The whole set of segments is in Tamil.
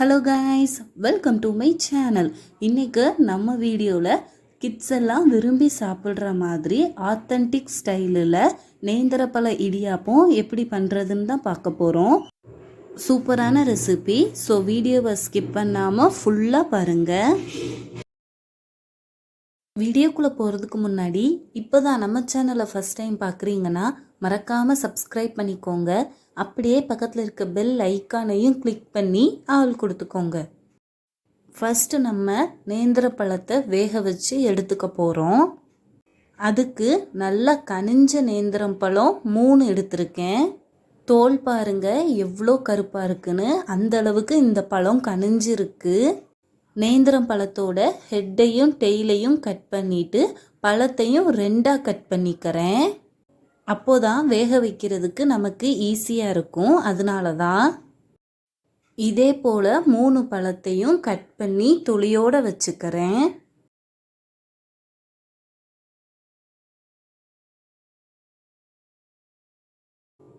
Hello guys welcome to my channel இன்றைக்கு நம்ம வீடியோவில் கிட்ஸ் எல்லாம் விரும்பி சாப்பிட்ற மாதிரி ஆத்தன்டிக் ஸ்டைலில் நேந்திரப்பழ இடியாப்பம் எப்படி பண்ணுறதுன்னு தான் பார்க்க போகிறோம் சூப்பரான ரெசிபி ஸோ வீடியோவை ஸ்கிப் பண்ணாமல் ஃபுல்லாக பாருங்கள் வீடியோக்குள்ளே போகிறதுக்கு முன்னாடி இப்போ தான் நம்ம சேனலை ஃபஸ்ட் டைம் பார்க்குறீங்கன்னா மறக்காமல் சப்ஸ்கிரைப் பண்ணிக்கோங்க. அப்படியே பக்கத்தில் இருக்க பெல் ஐக்கானையும் கிளிக் பண்ணி ஆள் கொடுத்துக்கோங்க. ஃபஸ்ட்டு நம்ம நேந்திர பழத்தை வேக வச்சு எடுத்துக்க போகிறோம் அதுக்கு நல்லா கனிஞ்ச நேந்திரம் பழம் மூணு எடுத்திருக்கேன். தோல் பாருங்க எவ்வளோ கருப்பாக இருக்குன்னு. அந்த அளவுக்கு இந்த பழம் கனிஞ்சிருக்கு. நேந்திரம் பழத்தோட ஹெட்டையும் டெய்லையும் கட் பண்ணிட்டு பழத்தையும் ரெண்டாக கட் பண்ணிக்கிறேன். அப்போதான் வேக வைக்கிறதுக்கு நமக்கு ஈஸியாக இருக்கும். அதனால தான் இதே போல் மூணு பழத்தையும் கட் பண்ணி துளியோடு வச்சுக்கிறேன்.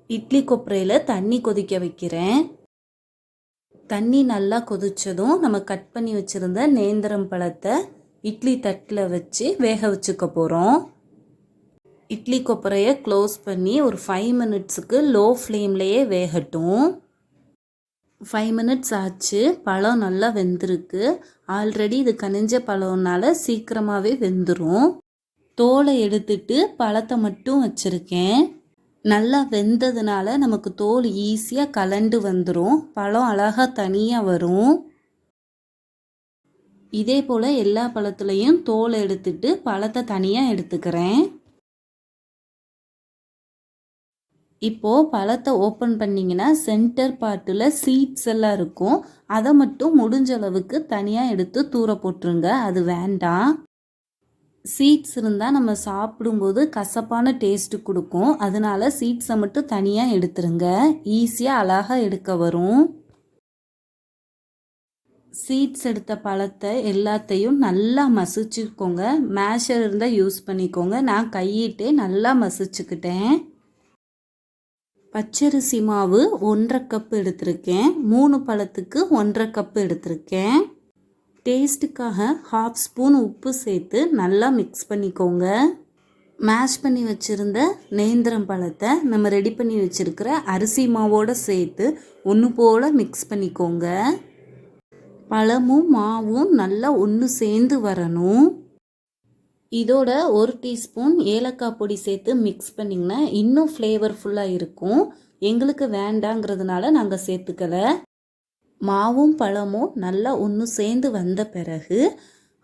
இட்லி கொப்பரையில் தண்ணி கொதிக்க வைக்கிறேன். தண்ணி நல்லா கொதித்ததும் நம்ம கட் பண்ணி வச்சுருந்த நேந்திரம் பழத்தை இட்லி தட்டில் வச்சு வேக வச்சுக்க போகிறோம் இட்லி கொப்பரையை க்ளோஸ் பண்ணி ஒரு ஃபைவ் மினிட்ஸுக்கு லோ ஃப்ளேம்லேயே வேகட்டும். ஃபைவ் மினிட்ஸ் ஆச்சு. பழம் நல்லா வெந்திருக்கு. ஆல்ரெடி இது கனிஞ்ச பழம்னால சீக்கிரமாகவே வெந்துடும் தோலை எடுத்துட்டு பழத்தை மட்டும் வச்சுருக்கேன். நல்லா வெந்ததுனால நமக்கு தோல் ஈஸியாக கலண்டு வந்துடும் பழம் அழகாக தனியாக வரும். இதே போல் எல்லா பழத்துலேயும் தோலை எடுத்துட்டு பழத்தை தனியாக எடுத்துக்கிறேன். இப்போது பழத்தை ஓப்பன் பண்ணிங்கன்னா சென்டர் பார்ட்டில் சீட்ஸ் எல்லாம் இருக்கும். அதை மட்டும் முடிஞ்ச அளவுக்கு தனியாக எடுத்து தூர போட்டுருங்க. அது வேண்டாம். சீட்ஸ் இருந்தால் நம்ம சாப்பிடும்போது கசப்பான டேஸ்ட்டு கொடுக்கும். அதனால சீட்ஸை மட்டும் தனியாக எடுத்துருங்க. ஈஸியாக அழகாக எடுக்க வரும். சீட்ஸ் எடுத்த பழத்தை எல்லாத்தையும் நல்லா மசிச்சுக்கோங்க. மேஷர் இருந்தால் யூஸ் பண்ணிக்கோங்க. நான் கையிட்டே நல்லா மசிச்சுக்கிட்டேன். பச்சரிசி மாவு ஒன்றரை கப்பு எடுத்திருக்கேன். மூணு பழத்துக்கு ஒன்றரை கப்பு எடுத்திருக்கேன். டேஸ்ட்டுக்காக ஹாஃப் ஸ்பூன் உப்பு சேர்த்து நல்லா மிக்ஸ் பண்ணிக்கோங்க. மேஷ் பண்ணி வச்சுருந்த நேந்திரம் பழத்தை நம்ம ரெடி பண்ணி வச்சுருக்கிற அரிசி மாவோடு சேர்த்து ஒன்று போல் மிக்ஸ் பண்ணிக்கோங்க. பழமும் மாவும் நல்லா ஒன்று சேர்ந்து வரணும். இதோட ஒரு டீஸ்பூன் ஏலக்காய் பொடி சேர்த்து மிக்ஸ் பண்ணிங்கன்னா இன்னும் ஃப்ளேவர்ஃபுல்லாக இருக்கும். எங்களுக்கு வேண்டாங்கிறதுனால நாங்கள் சேர்த்துக்கலை. மாவும் பழமும் நல்லா ஒன்று சேர்ந்து வந்த பிறகு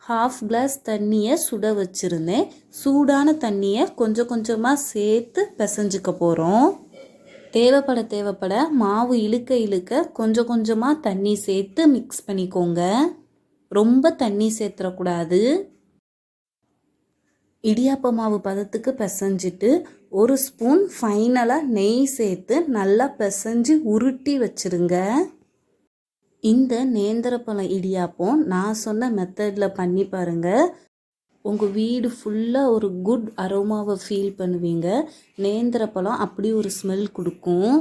ஹாஃப் கிளாஸ் தண்ணியை சுட வச்சுருந்தேன். சூடான தண்ணியை கொஞ்சம் கொஞ்சமாக சேர்த்து பிசைஞ்சிக்க போகிறோம் தேவைப்பட தேவைப்பட மாவு இழுக்க இழுக்க கொஞ்சம் கொஞ்சமாக தண்ணி சேர்த்து மிக்ஸ் பண்ணிக்கோங்க. ரொம்ப தண்ணி சேர்த்துடக்கூடாது இடியாப்ப மாவு பதத்துக்கு பிசைஞ்சிட்டு ஒரு ஸ்பூன் ஃபைனலாக நெய் சேர்த்து நல்லா பிசைஞ்சு உருட்டி வச்சுருங்க. இந்த நேந்திரப்பழம் இடியாப்பம் நான் சொன்ன மெத்தடில் பண்ணி பாருங்கள் உங்கள் வீடு ஃபுல்லாக ஒரு குட் அரோமாவை ஃபீல் பண்ணுவீங்க. நேந்திரப்பழம் அப்படி ஒரு ஸ்மெல் கொடுக்கும்.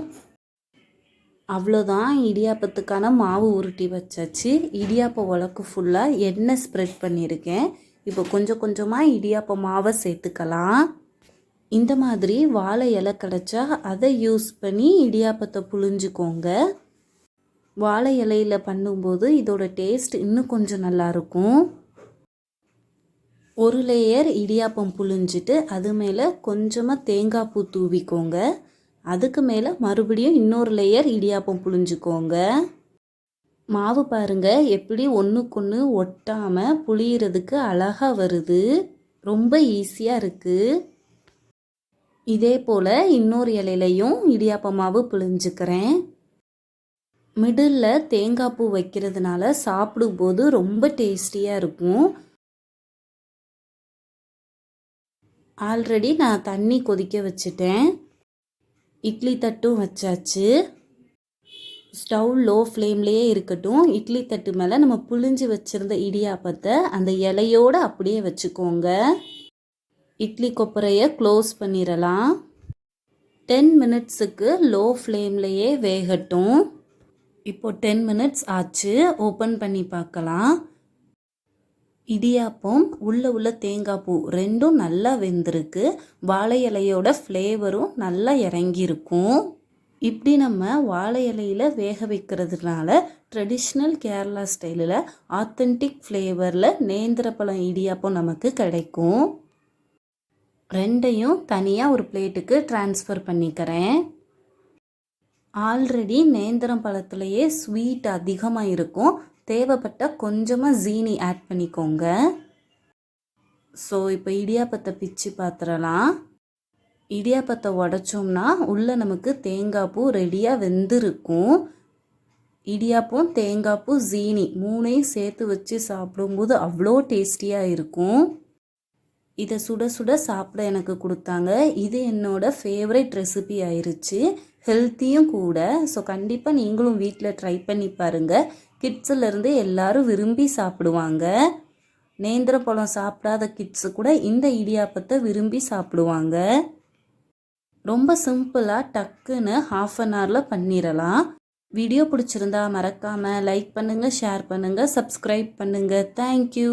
அவ்வளோதான் இடியாப்பத்துக்கான மாவு உருட்டி வச்சாச்சு. இடியாப்ப உலக்கு ஃபுல்லாக எண்ணெய் ஸ்ப்ரெட் பண்ணியிருக்கேன். இப்போ கொஞ்சம் கொஞ்சமாக இடியாப்ப மாவை சேர்த்துக்கலாம். இந்த மாதிரி வாழை இலை கிடச்சா அதை யூஸ் பண்ணி இடியாப்பத்தை புழிஞ்சுக்கோங்க. வாழை இலையில் பண்ணும்போது இதோட டேஸ்ட் இன்னும் கொஞ்சம் நல்லாயிருக்கும் ஒரு லேயர் இடியாப்பம் புழிஞ்சிட்டு அது மேலே கொஞ்சமாக தேங்காய் பூ தூவிக்கோங்க. அதுக்கு மேலே மறுபடியும் இன்னொரு லேயர் இடியாப்பம் புழிஞ்சுக்கோங்க. மாவு பாருங்க. எப்படி ஒன்றுக்கொன்று ஒட்டாமல் புளியறதுக்கு அழகாக வருது. ரொம்ப ஈஸியாக இருக்குது இதே போல் இன்னொரு இலையிலையும் இடியாப்ப மாவு புழிஞ்சுக்கிறேன் மிடில் தேங்காய் பூ வைக்கிறதுனால சாப்பிடும்போது ரொம்ப டேஸ்டியாக இருக்கும். ஆல்ரெடி நான் தண்ணி கொதிக்க வச்சுட்டேன். இட்லி தட்டும் வச்சாச்சு. ஸ்டவ் லோ ஃப்ளேம்லேயே இருக்கட்டும். இட்லி தட்டு மேலே நம்ம புழிஞ்சு வச்சுருந்த இடியாப்பத்தை அந்த இலையோடு அப்படியே வச்சுக்கோங்க. இட்லி கொப்பரையை க்ளோஸ் பண்ணிடலாம் டென் மினிட்ஸுக்கு லோ ஃப்ளேம்லேயே வேகட்டும். இப்போ டென் மினிட்ஸ் ஆச்சு. ஓப்பன் பண்ணி பார்க்கலாம். இடியாப்பம் உள்ள உள்ள தேங்காய் பூ ரெண்டும் நல்லா வெந்திருக்கு. வாழை இலையோட ஃப்ளேவரும் நல்லா இறங்கியிருக்கும். இப்படி நம்ம வாழை இலையில் வேக வைக்கிறதுனால ட்ரெடிஷ்னல் கேரளா ஸ்டைலில் ஆத்தென்டிக் ஃப்ளேவரில் நேந்திரப்பழம் இடியாப்பம் நமக்கு கிடைக்கும். ரெண்டையும் தனியாக ஒரு பிளேட்டுக்கு ட்ரான்ஸ்ஃபர் பண்ணிக்கிறேன். ஆல்ரெடி நேந்திரம் பழத்துலேயே ஸ்வீட் அதிகமாக இருக்கும். தேவைப்பட்ட கொஞ்சமாக ஜீனி ஆட் பண்ணிக்கோங்க. ஸோ இப்போ இடியாப்பத்தை பிச்சு பார்த்துடலாம் இடியாப்பத்தை உடச்சோம்னா உள்ளே நமக்கு தேங்காய் பூ ரெடியாக வெந்திருக்கும். இடியாப்பம் தேங்காய் பூ ஜீனி மூணையும் சேர்த்து வச்சு சாப்பிடும்போது அவ்வளோ டேஸ்டியாக இருக்கும். இதை சுட சுட சாப்பிட எனக்கு கொடுத்தாங்க. இது என்னோட ஃபேவரட் ரெசிபி ஆயிருச்சு. ஹெல்த்தியும் கூட. ஸோ கண்டிப்பாக நீங்களும் வீட்டில் ட்ரை பண்ணி பாருங்கள் கிட்ஸிலேருந்து எல்லாரும் விரும்பி சாப்பிடுவாங்க. நேந்திர பழம் சாப்பிடாத கிட்ஸு கூட இந்த இடியாப்பத்தை விரும்பி சாப்பிடுவாங்க. ரொம்ப சிம்பிளாக டக்குன்னு ஹாஃப் அன் ஹவரில் பண்ணிடலாம் வீடியோ பிடிச்சிருந்தா மறக்காமல் லைக் பண்ணுங்கள் ஷேர் பண்ணுங்கள் சப்ஸ்கிரைப் பண்ணுங்கள் தேங்க்யூ